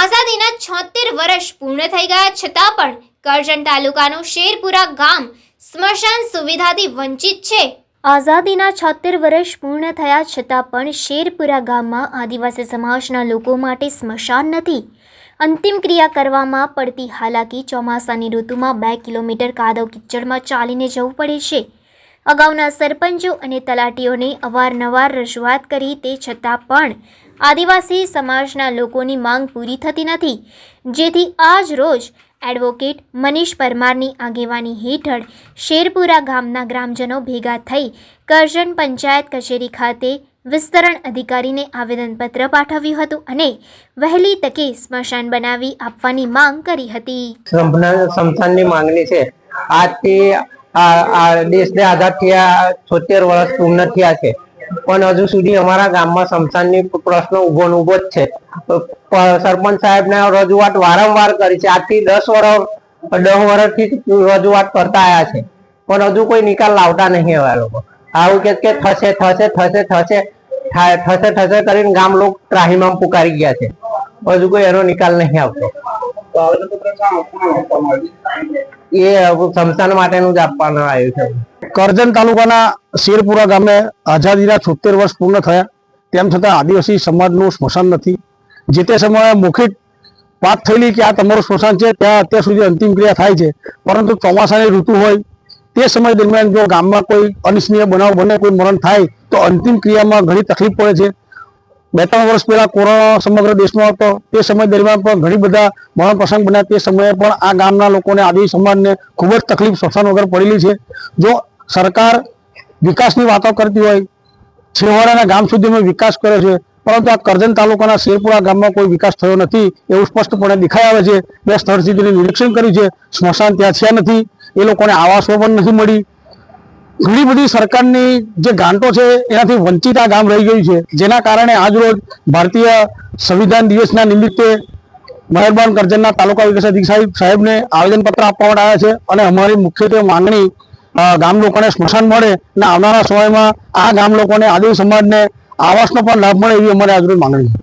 આઝાદીના છોતેર વર્ષ પૂર્ણ થઈ ગયા છતાં પણ કરજણ તાલુકાનું શેરપુરા ગામ સ્મશાન સુવિધાથી વંચિત છે. આઝાદીના છોતેર વર્ષ પૂર્ણ થયા છતાં પણ શેરપુરા ગામમાં આદિવાસી સમાજના લોકો માટે સ્મશાન નથી. અંતિમ ક્રિયા કરવામાં પડતી હાલાકી ચોમાસાની ઋતુમાં બે કિલોમીટર કાદવ કિચડમાં ચાલીને જવું પડે છે. અગાઉના સરપંચો અને તલાટીઓને અવારનવાર રજૂઆત કરી તે છતાં પણ આદિવાસી સમાજના લોકોની માંગ પૂરી થતી નથી. જેથી આજ રોજ એડવોકેટ મનીષ પરમારની આગેવાની હેઠળ શેરપુરા ગામના ગ્રામજનો ભેગા થઈ કરજણ પંચાયત કચેરી ખાતે વિસ્તરણ અધિકારીને આવેદનપત્ર પાઠવ્યું હતું અને વહેલી તકે સ્મશાન બનાવી આપવાની માંગ કરી હતી. સંતાનની માંગણી છે. આજથી આ દેશને આઝાદ થયા, છોતેર વર્ષ પૂર્ણ થયા છે. પણ હજુ સુધી અમારા ગામમાં સમસાનની પ્રશ્ન ઊભો ને ઊભો જ છે. સરપંચ સરપંચ સાહેબને રજૂઆત વારંવાર કરી છે. આજથી દસ વર્ષ દસ વર્ષથી રજૂઆત કરતા આવ્યા છે. પણ હજુ કોઈ નિકાલ લાવતા નહીં આ લોકો. આવું કે કે થશે થશે થશે થશે થશે થશે કરીને ગામ લોકો ત્રાહીમામ પુકારી ગયા છે. હજુ કોઈ એનો નિકાલ નહીં આવતો. એ સંસ્થાન માટેનું જ આપવાનું આવ્યું છે. કરજણ તાલુકાના શેરપુરા ગામે આઝાદીના છોતેર વર્ષ પૂર્ણ થયા. તેમ છતાં આદિવાસી સમાજનું સ્મશાન નથી. જે તે સમયે મુખિત વાત થયેલી કે આ તમારું સ્મશાન છે, ત્યાં અત્યાર સુધી અંતિમ ક્રિયા થાય છે. પરંતુ ચોમાસાની ઋતુ હોય, તે સમય દરમિયાન જો ગામમાં કોઈ અનિચ્છનીય બનાવ બને, કોઈ મરણ થાય, તો અંતિમ ક્રિયામાં ઘણી તકલીફ પડે છે. બે ત્રણ વર્ષ પહેલા કોરોના સમગ્ર દેશમાં હતો. તે સમય દરમિયાન પણ ઘણી બધા મરણ પ્રસંગ બન્યા. તે સમયે પણ આ ગામના લોકોને, આદિ સમાજને ખૂબ જ તકલીફ શોષણ વગર પડેલી છે. જો સરકાર વિકાસની વાતો કરતી હોય, છેવાડાના ગામ સુધીનો વિકાસ કર્યો છે, પરંતુ આ કરજણ તાલુકાના શેરપુરા ગામમાં કોઈ વિકાસ થયો નથી એવું સ્પષ્ટપણે દેખાઈ આવે છે. બે સ્થળ સ્થિતિનું નિરીક્ષણ કર્યું છે. સ્મશાન ત્યાં છે નથી. એ લોકોને આવાસો પણ નથી મળી. ઘણી બધી સરકારની જે ગ્રાન્ટો છે, એનાથી વંચિત આ ગામ રહી ગયું છે. જેના કારણે આજરોજ ભારતીય સંવિધાન દિવસના નિમિત્તે મહેરબાન કરજણના તાલુકા વિકાસ અધિકારી સાહેબને આવેદનપત્ર આપવામાં આવ્યા છે અને અમારી મુખ્યત્વે માંગણી ગામ લોકોને સ્મશાન મળે અને આવનારા સમયમાં આ ગામ લોકોને આદિવાસી સમાજને આવાસનો પણ લાભ મળે એવી અમારી આજરોજ માંગણી છે.